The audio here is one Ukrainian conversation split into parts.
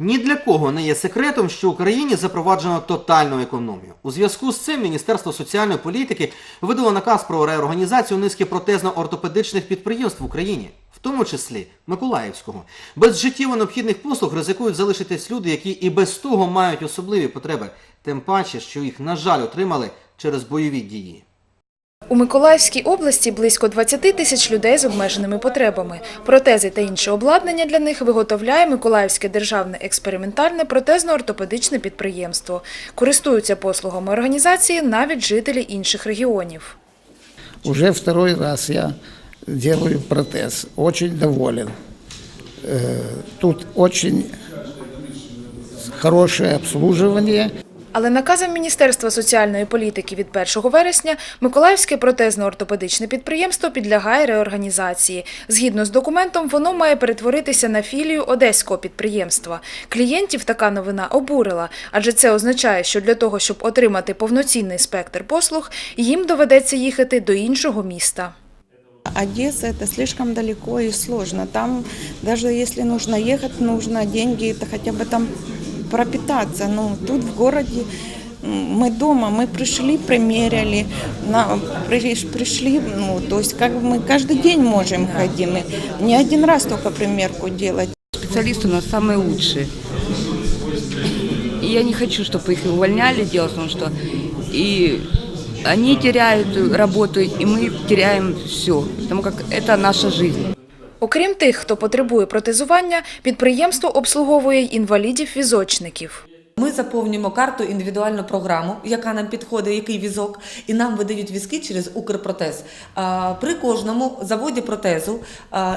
Ні для кого не є секретом, що в Україні запроваджено тотальну економію. У зв'язку з цим Міністерство соціальної політики видало наказ про реорганізацію низки протезно-ортопедичних підприємств в Україні, в тому числі Миколаївського. Без життєво необхідних послуг ризикують залишитись люди, які і без того мають особливі потреби, тим паче, що їх, на жаль, отримали через бойові дії. У Миколаївській області близько 20 тисяч людей з обмеженими потребами. Протези та інше обладнання для них виготовляє Миколаївське державне експериментальне протезно-ортопедичне підприємство. Користуються послугами організації навіть жителі інших регіонів. Уже второй раз я делаю протез. Очень доволен. Э, Тут очень хорошее обслуживание. Але наказом Міністерства соціальної політики від 1 вересня Миколаївське протезно-ортопедичне підприємство підлягає реорганізації. Згідно з документом, воно має перетворитися на філію одеського підприємства. Клієнтів така новина обурила, адже це означає, що для того, щоб отримати повноцінний спектр послуг, їм доведеться їхати до іншого міста. Одесса это слишком далеко и сложно. Там даже если нужно ехать, нужно деньги, это хотя бы там пропитаться. Но тут в городе мы дома, мы пришли, примеряли, на, приш- пришли, ну, то есть как мы каждый день можем ходим, и не один раз только примерку делать. Специалисты у нас самые лучшие. И я не хочу, чтобы их увольняли, дело в том, что и они теряют работу, и мы теряем все, потому как это наша жизнь. Окрім тих, хто потребує протезування, підприємство обслуговує інвалідів-візочників. Ми заповнюємо карту індивідуальну програму, яка нам підходить, який візок, і нам видають візки через Укрпротез. При кожному заводі протезу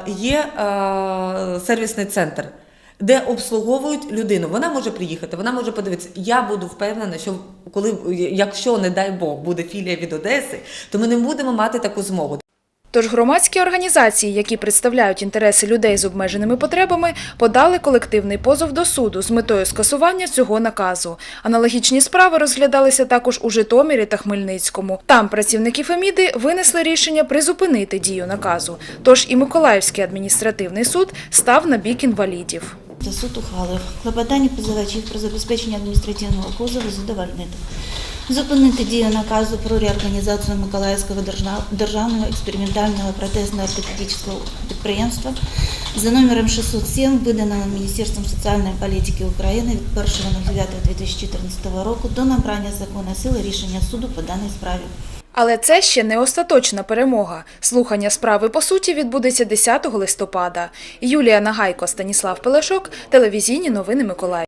є сервісний центр. Де обслуговують людину, вона може приїхати, вона може подивитися. Я буду впевнена, що коли, якщо не дай Бог, буде філія від Одеси, то ми не будемо мати таку змогу. Тож громадські організації, які представляють інтереси людей з обмеженими потребами, подали колективний позов до суду з метою скасування цього наказу. Аналогічні справи розглядалися також у Житомирі та Хмельницькому. Там працівники Феміди винесли рішення призупинити дію наказу. Тож і Миколаївський адміністративний суд став на бік інвалідів. Суд ухвалив клопотання позивачів про забезпечення адміністративного позову задовольнити. Зупинити дію наказу про реорганізацію Миколаївського державного експериментального протезно-ортопедичного підприємства за номером 607, виданого Міністерством соціальної політики України від 1.09.2014 року до набрання закону сили рішення суду по даній справі. Але це ще не остаточна перемога. Слухання справи по суті відбудеться 10 листопада. Юлія Нагайко, Станіслав Пелешок, телевізійні новини Миколаїв.